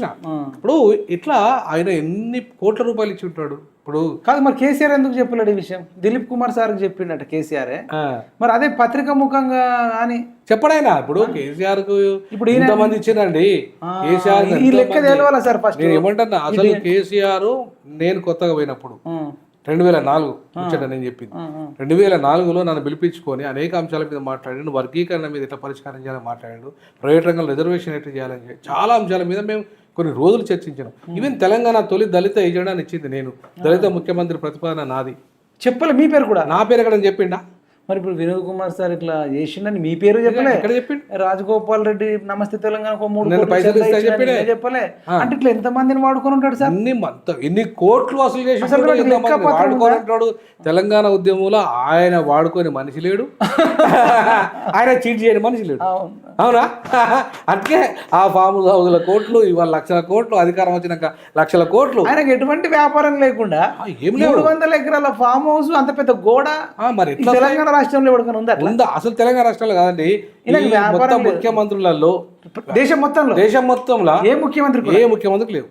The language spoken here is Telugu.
చూసిన. ఇప్పుడు ఇట్లా ఆయన ఎన్ని కోట్ల రూపాయలు ఇచ్చి ఉంటాడు? ఇప్పుడు కాదు మరి కేసీఆర్ ఎందుకు చెప్పలేడు ఈ విషయం? దిలీప్ కుమార్ సార్కి చెప్పిండట కేసీఆర్. మరి అదే పత్రిక ముఖంగా అని. చెప్పడాయినా ఇప్పుడు కేసీఆర్కు ఇప్పుడు ఇంతమంది ఇచ్చిందండి కేసీఆర్ ఈ లెక్క తెలవాలా సార్ ఫస్ట్? నేను ఏమంటున్నా అసలు కేసీఆర్ నేను కొత్తగా పోయినప్పుడు రెండు వేల నాలుగు ముచ్చట నేను చెప్పింది. రెండు వేల నాలుగులో నన్ను పిలిపించుకొని అనేక అంశాల మీద మాట్లాడాడు వర్గీకరణ మీద ఎట్లా పరిష్కారం చేయాలని మాట్లాడాడు ప్రైవేట్ రంగంలో రిజర్వేషన్ ఎట్లా చేయాలని చాలా అంశాల మీద మేము కొన్ని రోజులు చర్చించాం ఈవెన్ తెలంగాణ తొలి దళిత ఎజెండాని ఇచ్చింది నేను. దళిత ముఖ్యమంత్రి ప్రతిపాదన నాది. చెప్పలే మీ పేరు కూడా? నా పేరు ఎక్కడ చెప్పిండా? మరి ఇప్పుడు వినోద్ కుమార్ సార్ ఇట్లా చేసిండని మీ పేరు చెప్పలే. రాజగోపాల్ రెడ్డి నమస్తే తెలంగాణ ఒక మూడు పైసలు చెప్పలే. అంటే ఇట్లా ఎంత మందిని వాడుకొని ఉంటాడు సార్? అన్ని ఎన్ని కోట్లు అసలు కూడా వాడికి ఎంతో లెక్క మంది పత్రం వాడుకోనంటాడు? తెలంగాణ ఉద్యమంలో ఆయన వాడుకొని మనిషి లేడు. ఆయన చీట్ చేయని మనిషి లేడు. అవును. అందుకే ఆ ఫామ్ హౌస్ల కోట్లు ఇవాళ లక్షల కోట్లు అధికారం వచ్చినాక లక్షల కోట్లు. ఆయనకు ఎటువంటి వ్యాపారం లేకుండా ఏం లేవు. మూడు వందల ఎకరాల ఫామ్ హౌస్ అంత పెద్ద గోడ మరి తెలంగాణ రాష్ట్రంలో ఎవరికైనా ఉందా ఉందా? అసలు తెలంగాణ రాష్ట్రాలు కాదండి. మొత్తం. ముఖ్యమంత్రులలో దేశం మొత్తంలో? దేశం మొత్తంలో ఏ ముఖ్యమంత్రి ఏ ముఖ్యమంత్రికి లేవు.